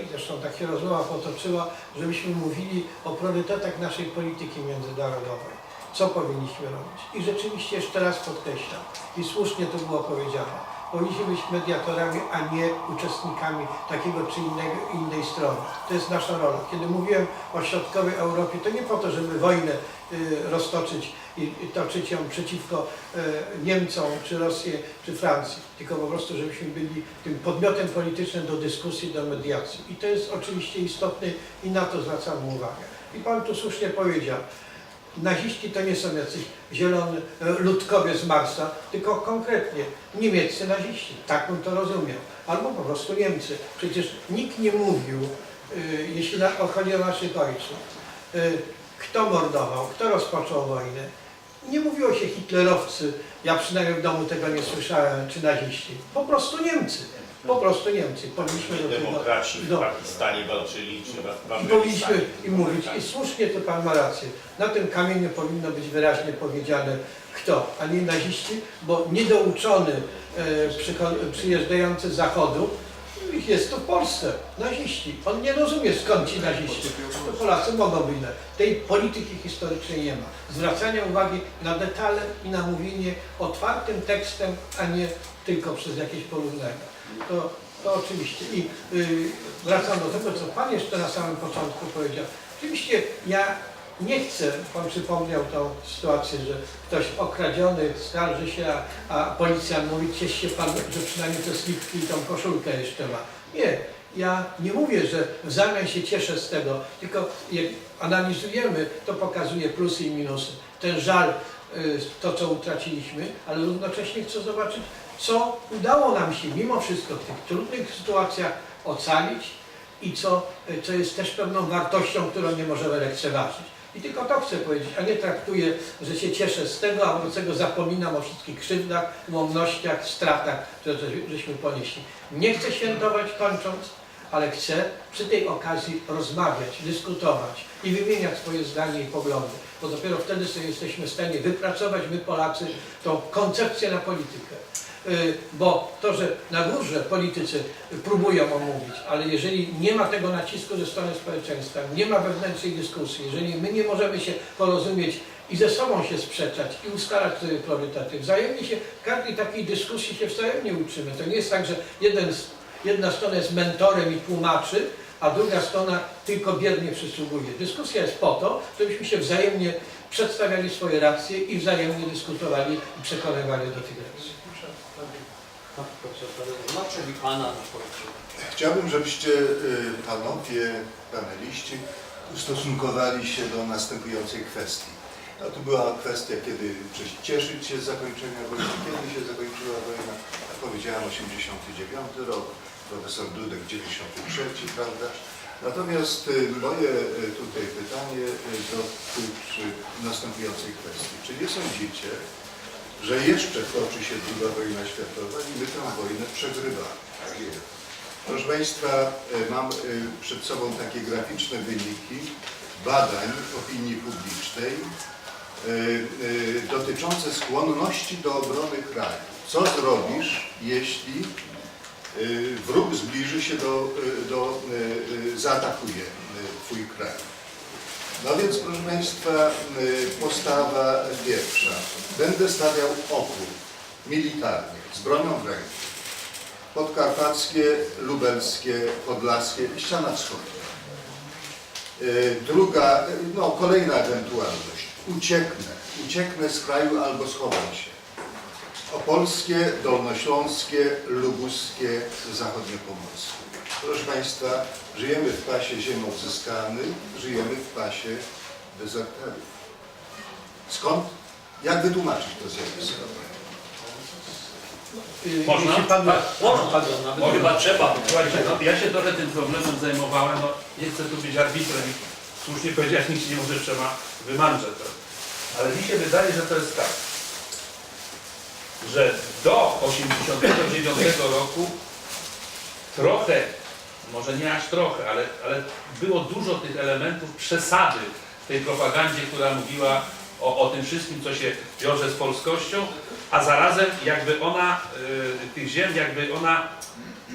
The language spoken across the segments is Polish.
i zresztą tak się rozmowa potoczyła, żebyśmy mówili o priorytetach naszej polityki międzynarodowej. Co powinniśmy robić? I rzeczywiście jeszcze raz podkreślam, i słusznie to było powiedziane, powinniśmy być mediatorami, a nie uczestnikami takiego czy innego, innej strony. To jest nasza rola. Kiedy mówiłem o środkowej Europie, to nie po to, żeby wojnę y, roztoczyć i, toczyć ją przeciwko y, Niemcom, czy Rosji, czy Francji, tylko po prostu, żebyśmy byli tym podmiotem politycznym do dyskusji, do mediacji. I to jest oczywiście istotne i na to zwracam uwagę. I Pan tu słusznie powiedział, naziści to nie są jacyś zielony e, ludkowie z Marsa, tylko konkretnie niemieccy naziści. Tak bym to rozumiał. Albo po prostu Niemcy. Przecież nikt nie mówił, y, jeśli chodzi o naszych ojców, y, kto mordował, kto rozpoczął wojnę. Nie mówiło się hitlerowcy, ja przynajmniej w domu tego nie słyszałem, czy naziści. Po prostu Niemcy. Po prostu Niemcy. Powinniśmy do tego... Demokraci w do- Pakistanie walczyli, czy w i Afganistanie. powinniśmy im mówić, i słusznie to Pan ma rację, na tym kamieniu powinno być wyraźnie powiedziane kto, a nie naziści, bo niedouczony e, przyjeżdżający z zachodu jest to w Polsce, naziści. On nie rozumie skąd ci naziści. To Polacy mogą być. inne. Tej polityki historycznej nie ma. Zwracania uwagi na detale i na mówienie otwartym tekstem, a nie tylko przez jakieś porównania. To, to oczywiście. I y, wracam do tego, co Pan jeszcze na samym początku powiedział. Oczywiście ja nie chcę, Pan przypomniał tą sytuację, że ktoś okradziony skarży się, a, a policjant mówi, ciesz się Pan, że przynajmniej te slipki i tą koszulkę jeszcze ma. Nie, ja nie mówię, że w zamian się cieszę z tego, tylko jak analizujemy, to pokazuje plusy i minusy. Ten żal, y, to co utraciliśmy, ale równocześnie chcę zobaczyć, co udało nam się mimo wszystko w tych trudnych sytuacjach ocalić i co, co jest też pewną wartością, którą nie możemy lekceważyć. I tylko to chcę powiedzieć, a nie traktuję, że się cieszę z tego, a wobec tego zapominam o wszystkich krzywdach, ułomnościach, stratach, które żeś- żeśmy ponieśli. Nie chcę świętować kończąc, ale chcę przy tej okazji rozmawiać, dyskutować i wymieniać swoje zdanie i poglądy, bo dopiero wtedy sobie jesteśmy w stanie wypracować, my Polacy, tą koncepcję na politykę. Y, Bo to, że na górze politycy próbują omówić, ale jeżeli nie ma tego nacisku ze strony społeczeństwa, nie ma wewnętrznej dyskusji, jeżeli my nie możemy się porozumieć i ze sobą się sprzeczać i ustalać sobie priorytety, wzajemnie się, każdej takiej dyskusji się wzajemnie uczymy. To nie jest tak, że jeden, jedna strona jest mentorem i tłumaczy, a druga strona tylko biernie przysługuje. Dyskusja jest po to, żebyśmy się wzajemnie przedstawiali swoje racje i wzajemnie dyskutowali i przekonywali do tych racji. Chciałbym, żebyście y, panowie paneliści ustosunkowali się do następującej kwestii. A tu była kwestia, kiedy cieszyć się z zakończenia wojny, kiedy się zakończyła wojna. Ja powiedziałem 89 rok, profesor Dudek 93, prawda? Natomiast y, moje y, tutaj pytanie y, dotyczy następującej kwestii. Czy nie sądzicie, że jeszcze toczy się druga wojna światowa i my tę wojnę przegrywamy? Tak. Proszę Państwa, mam przed sobą takie graficzne wyniki badań opinii publicznej dotyczące skłonności do obrony kraju. Co zrobisz, jeśli wróg zbliży się do, y, do y, y, zaatakuje y, Twój kraj? No więc, proszę Państwa, y, postawa pierwsza. Będę stawiał opór militarny z bronią w ręku. Podkarpackie, lubelskie, podlaskie, ściana wschodnia. Y, Druga, y, no kolejna ewentualność. Ucieknę. Ucieknę z kraju albo schowam się. Opolskie, dolnośląskie, lubuskie, zachodniopomorskie. Proszę Państwa, żyjemy w pasie ziem odzyskanych, żyjemy w pasie dezerterów. Skąd? Jak wytłumaczyć to zjawisko? Y, Można? Jeśli pan, Tak, Można, nawet Mogę? chyba trzeba. Słuchajcie, no, ja się trochę tym problemem zajmowałem, no, nie chcę tu być arbitrem słusznie powiedziałeś, nikt się nie może trzeba wymandrzeć. Ale mi się wydaje, że to jest tak, że do 89 roku trochę, może nie aż trochę, ale, ale było dużo tych elementów przesady w tej propagandzie, która mówiła o, o tym wszystkim, co się wiąże z polskością, a zarazem jakby ona, y, tych ziem, jakby ona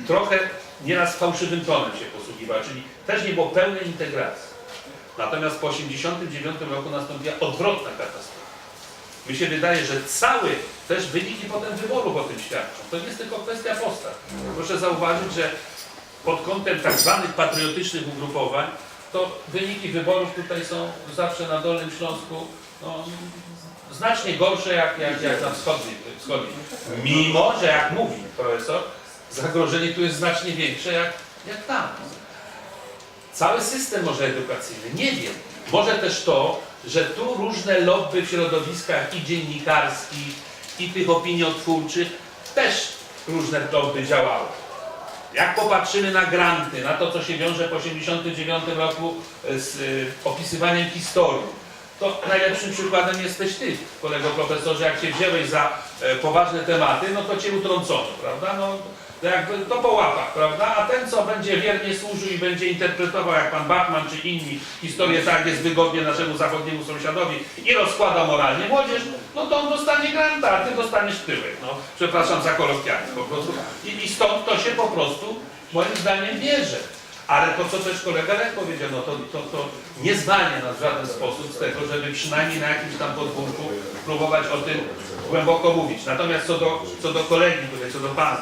trochę nieraz fałszywym tonem się posługiwała, czyli też nie było pełnej integracji. Natomiast po 1989 roku nastąpiła odwrotna katastrofa. Mi się wydaje, że cały też wyniki potem wyborów o tym świadczą. To nie jest tylko kwestia postaw. Proszę zauważyć, że pod kątem tak zwanych patriotycznych ugrupowań, to wyniki wyborów tutaj są zawsze na Dolnym Śląsku no, znacznie gorsze jak, jak, jak na wschodniej, wschodniej. Mimo, że jak mówi profesor, zagrożenie tu jest znacznie większe jak, jak tam. Cały system może edukacyjny, nie wiem. Może też to, że tu różne lobby w środowiskach i dziennikarskich, i tych opiniotwórczych też różne lobby działały. Jak popatrzymy na granty, na to, co się wiąże po 1989 roku z y, opisywaniem historii, to najlepszym przykładem jesteś Ty, kolego profesorze, jak się wziąłeś za e, poważne tematy, no to Cię utrącono, prawda? No, to jakby to po łapach, prawda? A ten, co będzie wiernie służył i będzie interpretował, jak pan Bachman czy inni, historię tak jest wygodnie naszemu zachodniemu sąsiadowi i rozkłada moralnie młodzież, no to on dostanie granta, a ty dostaniesz tyłek. No, przepraszam za kolokwializm po prostu. I, I stąd to się po prostu, moim zdaniem, bierze. Ale to, co też kolega Lech powiedział, no to, to, to nie zwalnia nas w żaden sposób z tego, żeby przynajmniej na jakimś tam podwórku próbować o tym głęboko mówić. Natomiast co do, co do kolegi tutaj, co do pana,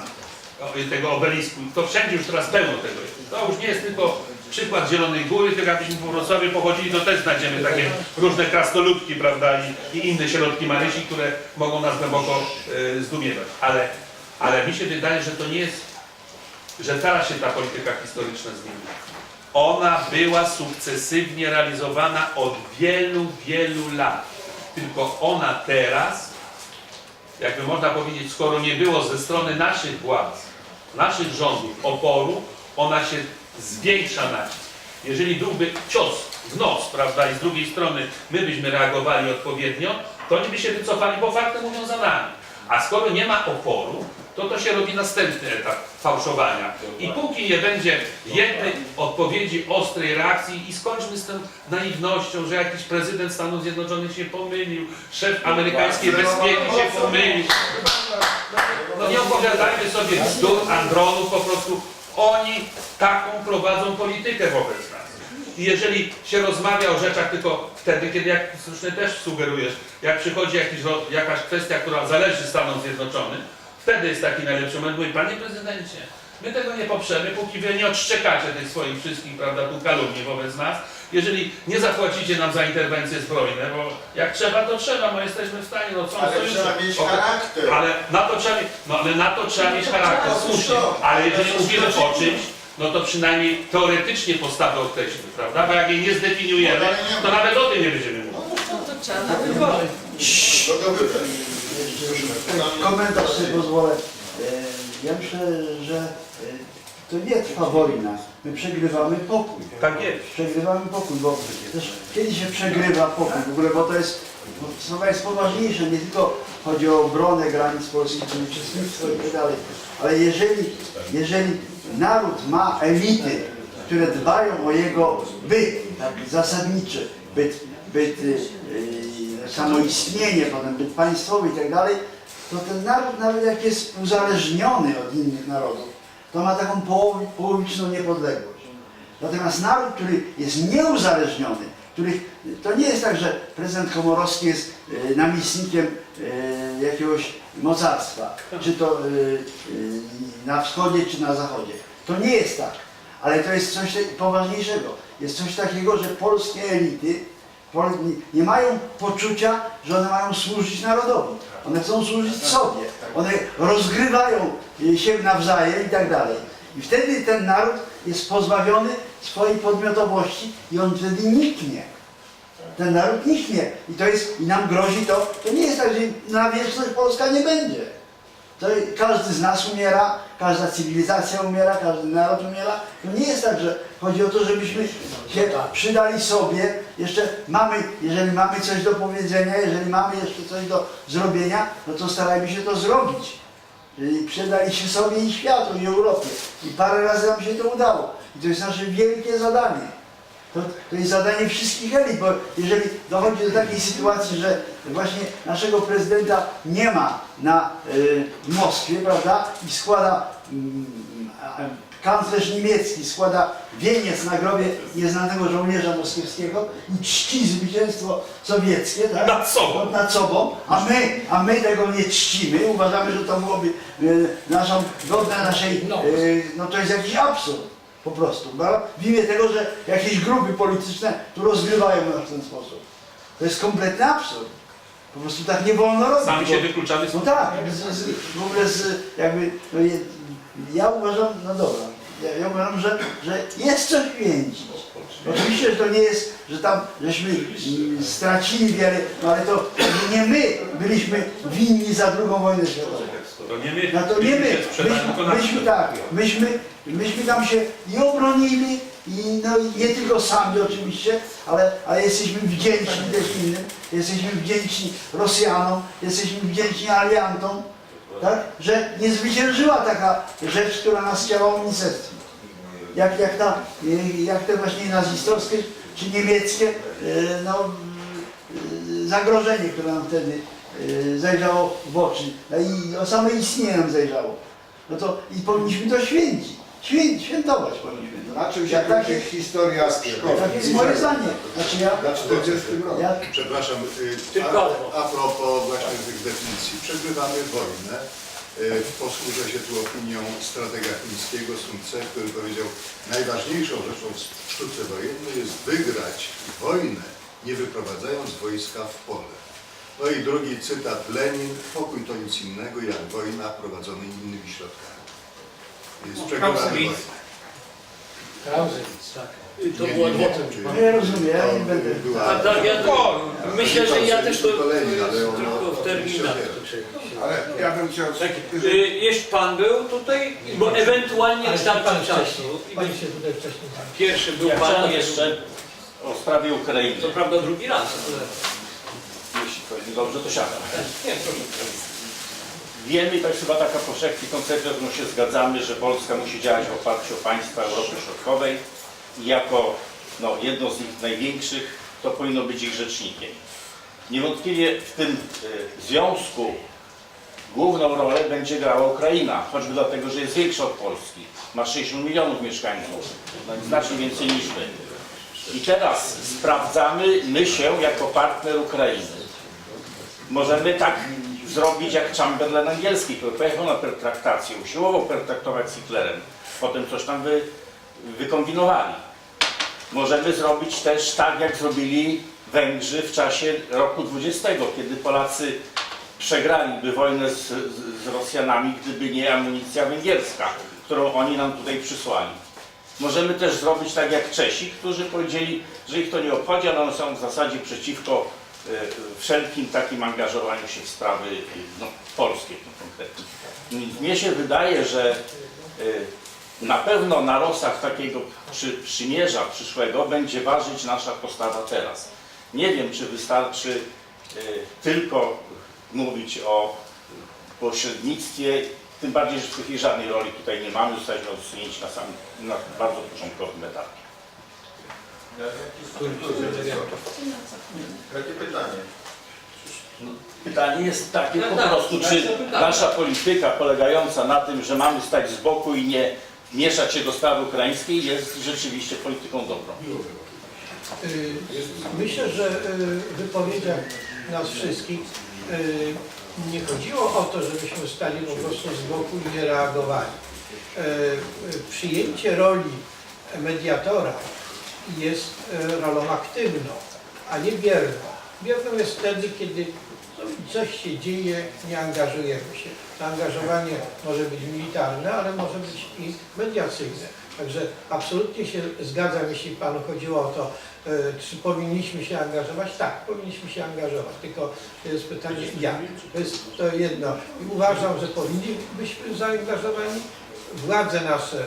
tego obelisku, to wszędzie już teraz pełno tego jest. To już nie jest tylko przykład Zielonej Góry, tylko jakbyśmy po Wrocławiu pochodzili, to też znajdziemy takie różne krasnoludki, prawda, i, i inne środki marysi, które mogą nas głęboko y, zdumiewać. Ale, ale mi się wydaje, że to nie jest że teraz się ta polityka historyczna zmieniła. Ona była sukcesywnie realizowana od wielu, wielu lat. Tylko ona teraz, jakby można powiedzieć, skoro nie było ze strony naszych władz, naszych rządów oporu, ona się zwiększa nacisk. Jeżeli byłby cios w noc, prawda, i z drugiej strony my byśmy reagowali odpowiednio, to oni by się wycofali, bo fakty mówią za nami. A skoro nie ma oporu, to to się robi następny etap fałszowania. I póki nie będzie jednej odpowiedzi, ostrej reakcji i skończmy z tą naiwnością, że jakiś prezydent Stanów Zjednoczonych się pomylił, szef amerykańskiej bezpieki się pomylił. No nie opowiadajmy sobie bzdur, andronów, po prostu oni taką prowadzą politykę wobec nas. I jeżeli się rozmawia o rzeczach tylko wtedy, kiedy, jak słusznie też sugerujesz, jak przychodzi jakiś, jakaś kwestia, która zależy Stanom Zjednoczonym, wtedy jest taki najlepszy moment. Mówi, panie prezydencie, my tego nie poprzemy, póki wy nie odszczekacie tych swoich wszystkich, prawda, tu kalumni wobec nas. Jeżeli nie zapłacicie nam za interwencje zbrojne, bo jak trzeba, to trzeba, bo jesteśmy w stanie, no co Ale sojusze. trzeba mieć charakter. Ale na to trzeba mieć, no ale na to trzeba mieć charakter, słusznie. Ale jeżeli mówimy o czymś, no to przynajmniej teoretycznie postawę określmy, prawda? Bo jak jej nie zdefiniujemy, to nawet o tym nie będziemy mówić. No to trzeba na wybory. No. Komentarz sobie pozwolę. E, Ja myślę, że e, to nie trwa wojna. My przegrywamy pokój. Tak jest. Przegrywamy pokój, bo też kiedy się przegrywa pokój w ogóle, bo to jest, bo sprawa jest poważniejsza, nie tylko chodzi o obronę granic polskich, czy uczestnictwo i tak dalej, ale jeżeli, jeżeli naród ma elity, które dbają o jego byt, tak, zasadniczy byt, byt y, y, samoistnienie, potem byt państwowy i tak dalej, to ten naród nawet jak jest uzależniony od innych narodów, to ma taką połowi, połowiczną niepodległość. Natomiast naród, który jest nieuzależniony, których, to nie jest tak, że prezydent Komorowski jest e, namiestnikiem e, jakiegoś mocarstwa, czy to e, na wschodzie, czy na zachodzie. To nie jest tak, ale to jest coś poważniejszego. Jest coś takiego, że polskie elity nie- mają poczucia, że one mają służyć narodowi. One chcą służyć sobie. One rozgrywają y, się nawzajem i tak dalej. I wtedy ten naród jest pozbawiony swojej podmiotowości i on wtedy niknie. Ten naród niknie. I to jest, i nam grozi to, to nie jest tak, że na wieczność Polska nie będzie. To każdy z nas umiera, każda cywilizacja umiera, każdy naród umiera. To nie jest tak, że chodzi o to, żebyśmy się przydali sobie. Jeszcze mamy, jeżeli mamy coś do powiedzenia, jeżeli mamy jeszcze coś do zrobienia, no to starajmy się to zrobić. Czyli przydali się sobie i światu, i Europie. I parę razy nam się to udało. I to jest nasze wielkie zadanie. To, to jest zadanie wszystkich elit, bo jeżeli dochodzi do takiej sytuacji, że właśnie naszego prezydenta nie ma na y, w Moskwie, prawda, i składa a- kanclerz niemiecki składa wieniec na grobie nieznanego żołnierza moskiewskiego i czci zwycięstwo sowieckie, tak? Nad sobą. Nad sobą, a my, a my tego nie czcimy, uważamy, że to byłoby e, naszą, godne naszej, e, no to jest jakiś absurd po prostu, prawda? w imię tego, że jakieś grupy polityczne tu rozgrywają nas w ten sposób. To jest kompletny absurd. Po prostu tak nie wolno robić. Sami bo- się wykluczamy z no tak, z, z, w ogóle z, jakby, no je, ja uważam, no dobra, ja, ja uważam, że, że jest co święcić. Oczywiście, że to nie jest, że tam żeśmy mm, stracili wiarę, no ale to nie my byliśmy winni za drugą wojnę światową. To nie my, No to nie my, myśmy, myśmy tak, myśmy, myśmy tam się i obronili, i no i nie tylko sami oczywiście, ale, ale jesteśmy wdzięczni też innym, jesteśmy wdzięczni Rosjanom, jesteśmy wdzięczni aliantom, tak, że nie zwyciężyła taka rzecz, która nas chciała unicestwić. Jak, jak, ta, jak te właśnie nazistowskie czy niemieckie e, no, e, zagrożenie, które nam wtedy e, zajrzało w oczy. No i o same istnienie nam zajrzało. No to i powinniśmy to święcić. Świę, świętować powinniśmy to. Na czym się Jak tak, kończy historia z szkoły? tak jest moje zdanie. Znaczy ja, Na 40 roku. ja Przepraszam, y, Tylko- a, a propos właśnie tych definicji. Przegrywamy wojnę. Y, Posłużę się tu opinią stratega chińskiego Sun Tse, który powiedział, najważniejszą rzeczą w sztuce wojennej jest wygrać wojnę, nie wyprowadzając wojska w pole. No i drugi cytat Lenin, pokój to nic innego jak wojna prowadzona innymi środkami. Jest Clausewitz. Clausewitz, tak. To Nie, było nie, nie, rozumiem, nie to będę. była- A tak, ja myślę, że ja też to To ono tylko w terminach. to. Ale ja bym chciał... Tak, y, jeśli pan był tutaj, bo ewentualnie Ale kształtem pan czasu. wcześniej, pan się tutaj wcześniej. Pierwszy był Ja pan, chciałem jeszcze o sprawie Ukrainy. co prawda drugi raz, ale Jeśli chodzi dobrze, to siadam. nie, proszę. Wiemy, to jest chyba taka powszechnie koncepcja, z którą się zgadzamy, że Polska musi działać w oparciu o państwa Europy Środkowej i jako no, jedno z ich największych, to powinno być ich rzecznikiem. Niewątpliwie w tym y, związku główną rolę będzie grała Ukraina, choćby dlatego, że jest większa od Polski. Ma 60 milionów mieszkańców, no, znacznie więcej niż my. I teraz sprawdzamy my się jako partner Ukrainy. Możemy tak zrobić jak Chamberlain angielski, który pojechał na pertraktację, usiłował pertraktować z Hitlerem, potem coś tam wy, wykombinowali. Możemy zrobić też tak, jak zrobili Węgrzy w czasie roku 20, kiedy Polacy przegraliby wojnę z, z, Rosjanami, gdyby nie amunicja węgierska, którą oni nam tutaj przysłali. Możemy też zrobić tak jak Czesi, którzy powiedzieli, że ich to nie obchodzi, ale są w zasadzie przeciwko wszelkim takim angażowaniu się w sprawy e, no, polskie konkretnie. Mnie się wydaje, że e, na pewno na losach takiego przy, przymierza przyszłego będzie ważyć nasza postawa teraz. Nie wiem, czy wystarczy e, tylko mówić o pośrednictwie, tym bardziej, że w tej chwili żadnej roli tutaj nie mamy, zostaliśmy odsunięci na samym, na bardzo początkowym etapie. Jakie pytanie? Pytanie jest takie Tak, po tak, prostu, tak, czy to pytanie. nasza polityka polegająca na tym, że mamy stać z boku i nie mieszać się do sprawy ukraińskiej jest rzeczywiście polityką dobrą. Y, Myślę, że y, w wypowiedziach nas wszystkich y, nie chodziło o to, żebyśmy stali po prostu z boku i nie reagowali. Przyjęcie roli mediatora jest y, rolą aktywną, a nie bierną. Bierną jest wtedy, kiedy no, coś się dzieje, nie angażujemy się. Zaangażowanie może być militarne, ale może być i mediacyjne. Także absolutnie się zgadzam, jeśli Panu chodziło o to, e, czy powinniśmy się angażować. Tak, powinniśmy się angażować, tylko to jest pytanie jak. To jest to jedno. I uważam, że powinni być zaangażowani. Władze nasze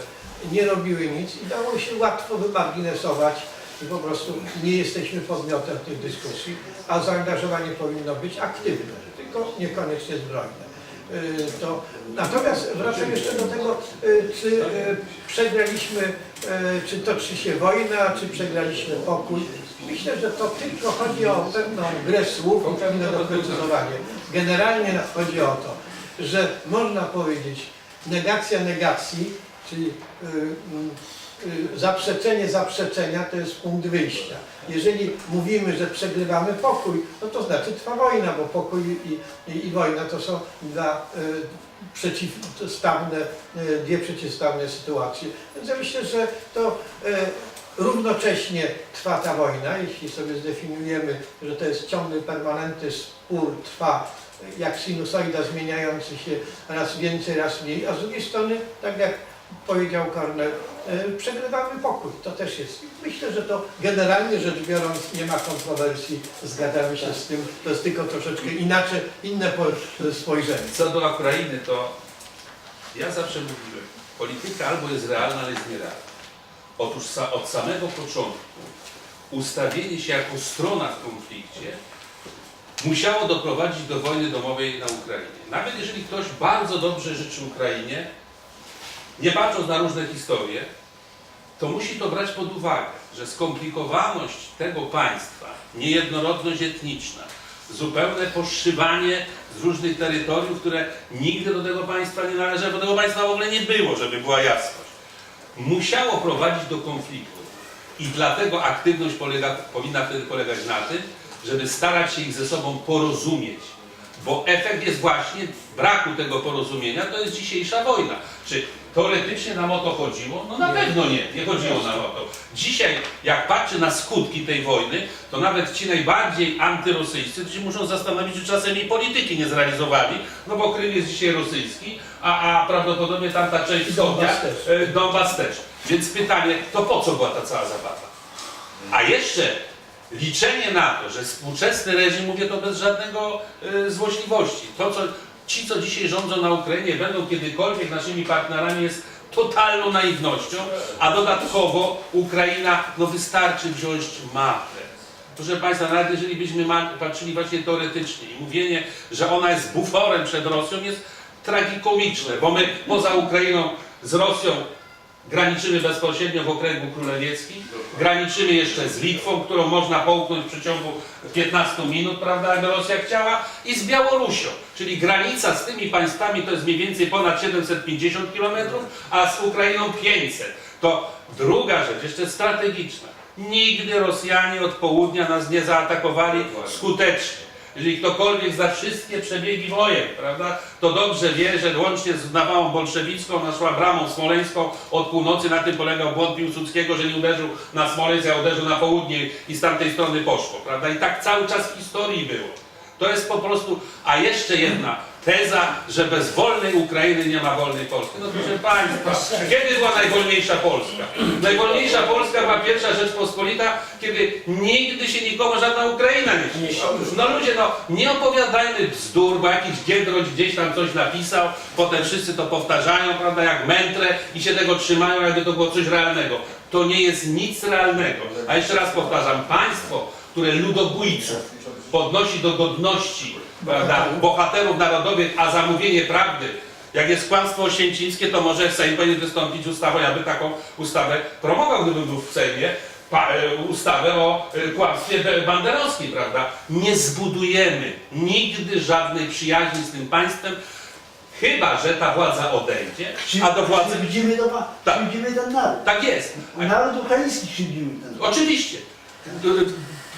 nie robiły nic i dało się łatwo wymarginesować i po prostu nie jesteśmy podmiotem tych dyskusji, a zaangażowanie powinno być aktywne, tylko niekoniecznie zbrojne. Y, To, natomiast wracam jeszcze do tego, y, czy y, przegraliśmy, czy toczy się wojna, czy przegraliśmy pokój. Myślę, że to tylko chodzi o pewną grę słów i pewne doprecyzowanie. Generalnie chodzi o to, że można powiedzieć negacja negacji, Czyli y, y, y, zaprzeczenie zaprzeczenia to jest punkt wyjścia. Jeżeli mówimy, że przegrywamy pokój, no to znaczy trwa wojna, bo pokój i, i, i wojna to są dwa przeciwstawne, dwie przeciwstawne sytuacje. Więc ja myślę, że to równocześnie trwa ta wojna, jeśli sobie zdefiniujemy, że to jest ciągły, permanentny spór, trwa jak sinusoida zmieniający się raz więcej, raz mniej, a z drugiej strony, tak jak powiedział Kornel, e, przegrywamy pokój. To też jest. Myślę, że to generalnie rzecz biorąc nie ma kontrowersji, zgadzamy się z tym, to jest tylko troszeczkę inaczej, inne po- spojrzenie. Co do Ukrainy, to ja zawsze mówiłem, polityka albo jest realna, ale jest nierealna. Otóż od samego początku ustawienie się jako strona w konflikcie musiało doprowadzić do wojny domowej na Ukrainie. Nawet jeżeli ktoś bardzo dobrze życzy Ukrainie, nie patrząc na różne historie, to musi to brać pod uwagę, że skomplikowaność tego państwa, niejednorodność etniczna, zupełne poszywanie z różnych terytoriów, które nigdy do tego państwa nie należały, bo tego państwa w ogóle nie było, żeby była jasność, musiało prowadzić do konfliktu. I dlatego aktywność polega, powinna wtedy polegać na tym, żeby starać się ich ze sobą porozumieć. Bo efekt jest właśnie braku tego porozumienia, to jest dzisiejsza wojna. Czy teoretycznie nam o to chodziło? No na pewno nie, nie chodziło nam o to. Dzisiaj, jak patrzy na skutki tej wojny, to nawet ci najbardziej antyrosyjscy się muszą zastanowić, czy czasem i polityki nie zrealizowali, no bo Krym jest dzisiaj rosyjski, a, a prawdopodobnie tamta część wschodnia, Donbas też. e, Donbas też. Więc pytanie, to po co była ta cała zabawa? A jeszcze liczenie na to, że współczesny reżim, mówię to bez żadnego y, złośliwości, to co ci, co dzisiaj rządzą na Ukrainie, będą kiedykolwiek naszymi partnerami jest totalną naiwnością, a dodatkowo Ukraina, no wystarczy wziąć mapę. Proszę Państwa, nawet jeżeli byśmy patrzyli właśnie teoretycznie i mówienie, że ona jest buforem przed Rosją jest tragikomiczne, bo my poza Ukrainą z Rosją graniczymy bezpośrednio w okręgu królewieckim, graniczymy jeszcze z Litwą, którą można połknąć w przeciągu 15 minut, prawda, jakby Rosja chciała, i z Białorusią. Czyli granica z tymi państwami to jest mniej więcej ponad 750 km, a z Ukrainą 500. To druga rzecz, jeszcze strategiczna. Nigdy Rosjanie od południa nas nie zaatakowali skutecznie. Jeżeli ktokolwiek zna wszystkie przebiegi wojen, prawda, to dobrze wie, że łącznie z nawałą bolszewicką, naszła bramą smoleńską od północy, na tym polegał błąd Piłsudskiego, że nie uderzył na Smoleńsk, a uderzył na południe i z tamtej strony poszło, prawda, i tak cały czas w historii było. To jest po prostu, a jeszcze jedna teza, że bez wolnej Ukrainy nie ma wolnej Polski. No proszę Państwa, kiedy była najwolniejsza Polska? Najwolniejsza Polska była pierwsza Rzeczpospolita, kiedy nigdy się nikomu żadna Ukraina nie śniła. No ludzie, no nie opowiadajmy bzdur, bo jakiś Giedroć gdzieś tam coś napisał, potem wszyscy to powtarzają, prawda, jak mętrę i się tego trzymają, jakby to było coś realnego. To nie jest nic realnego. A jeszcze raz powtarzam, państwo, które ludobójców podnosi do godności prawda, bohaterów narodowych, a zamówienie prawdy, jak jest kłamstwo oświęcińskie, to może Sejm powinien wystąpić ustawą, ja by taką ustawę promował, gdybym był w Sejmie, pa, e, ustawę o e, kłamstwie banderowskim, prawda? Nie zbudujemy nigdy żadnej przyjaźni z tym państwem, chyba, że ta władza odejdzie, a do władzy... Krzywdzimy, do, Tak. krzywdzimy ten naród. Tak jest. Naród ukraiński krzywdzimy ten naród. Oczywiście.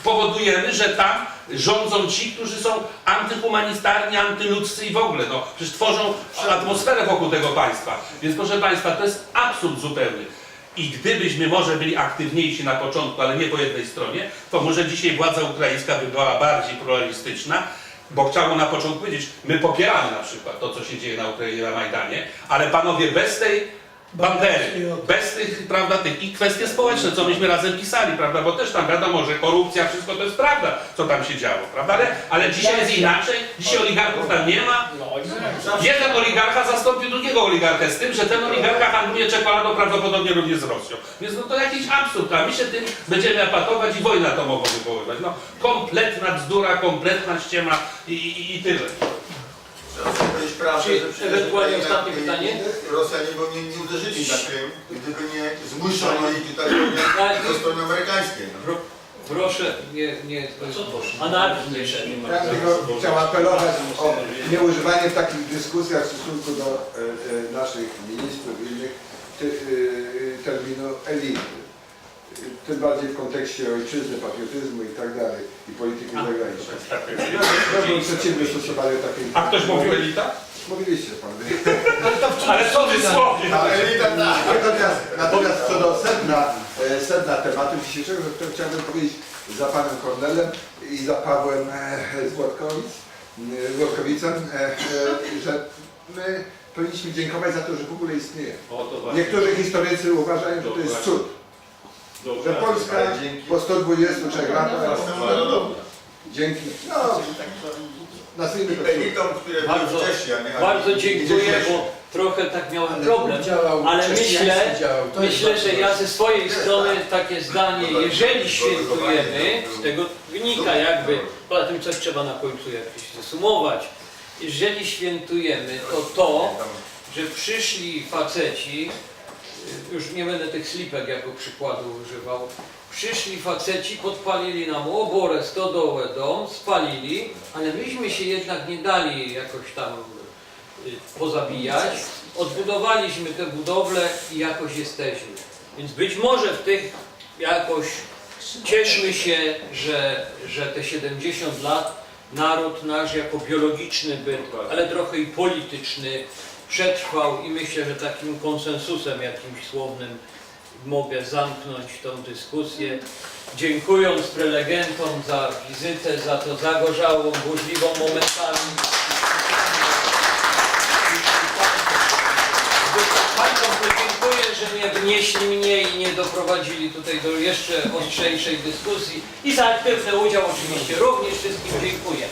Powodujemy, że tam rządzą ci, którzy są antyhumanitarni, antyludzcy i w ogóle. No, przecież tworzą atmosferę wokół tego państwa. Więc proszę Państwa, to jest absurd zupełny. I gdybyśmy może byli aktywniejsi na początku, ale nie po jednej stronie, to może dzisiaj władza ukraińska by była bardziej pluralistyczna, bo chciałbym na początku powiedzieć, my popieramy na przykład to, co się dzieje na Ukrainie, na Majdanie, ale panowie bez tej bandery, bez tych, prawda, tych i kwestie społeczne, co myśmy razem pisali, prawda, bo też tam wiadomo, że korupcja, wszystko to jest prawda, co tam się działo, prawda, ale, ale dzisiaj jest inaczej, dzisiaj oligarchów tam nie ma, jeden oligarcha zastąpił drugiego oligarchę, z tym, że ten oligarcha handluje czekoladą prawdopodobnie również z Rosją, więc no to jakiś absurd, a my się tym będziemy apatować i wojnę atomową wywoływać, no kompletna bzdura, kompletna ściema i, i, i tyle. Trzeba sobie powiedzieć prawdę, Czy że przecież ewentualnie Ukraina- ostatnie pytanie? Rosjanie by nie, nie uderzyli na Krym, gdyby nie zmuszono ich, tak powiem, ze strony amerykańskiej. No. Pro, proszę, nie, nie, to jest anarchii jeszcze nie ma. Ja tylko chciałem apelować o nieużywanie w takich dyskusjach w stosunku do e, e, naszych ministrów i innych ty, y, terminu elity. Tym bardziej w kontekście ojczyzny, patriotyzmu i tak dalej, i polityki zagranicznej. Ja bym przeciwny stosowaniu takiej... A ktoś mówił elita? Mówiliście pan. Ale to w Ale co dosłownie? A elita tak. Natomiast, natomiast co do sedna, e, sedna tematu dzisiejszego, to chciałbym powiedzieć za panem Kornelem i za Pawłem e, z Włodkowic, e, Włodkowicem, e, e, że my powinniśmy dziękować za to, że w ogóle istnieje. O, to właśnie. Niektórzy historycy uważają, że to jest cud, że. Polska po 123 latach Własnemu narodowi. dzięki, no, nazwijmy to. Elitom, które były Bardzo, wcześniej, a nie bardzo dziękuję, bo trochę tak miałem problem, ale myślę, myślę, że ja ze swojej strony takie zdanie, jeżeli świętujemy, z tego wynika jakby, poza tym coś trzeba na końcu jakoś zasumować, jeżeli świętujemy, to to, że przyszli faceci, już nie będę tych slipek jako przykładu używał, przyszli faceci, podpalili nam oborę, stodołę, dom, spalili, ale myśmy się jednak nie dali jakoś tam y, pozabijać, odbudowaliśmy te budowle i jakoś jesteśmy. Więc być może w tych jakoś cieszmy się, że, że te 70 lat naród nasz jako biologiczny byt, ale trochę i polityczny przetrwał i myślę, że takim konsensusem jakimś słownym mogę zamknąć tą dyskusję. Dziękując prelegentom za wizytę, za to zagorzałą, burzliwą momentami. Państwu podziękuję, że nie wnieśli mnie i nie doprowadzili tutaj do jeszcze ostrzejszej dyskusji i za aktywny udział oczywiście również wszystkim dziękuję.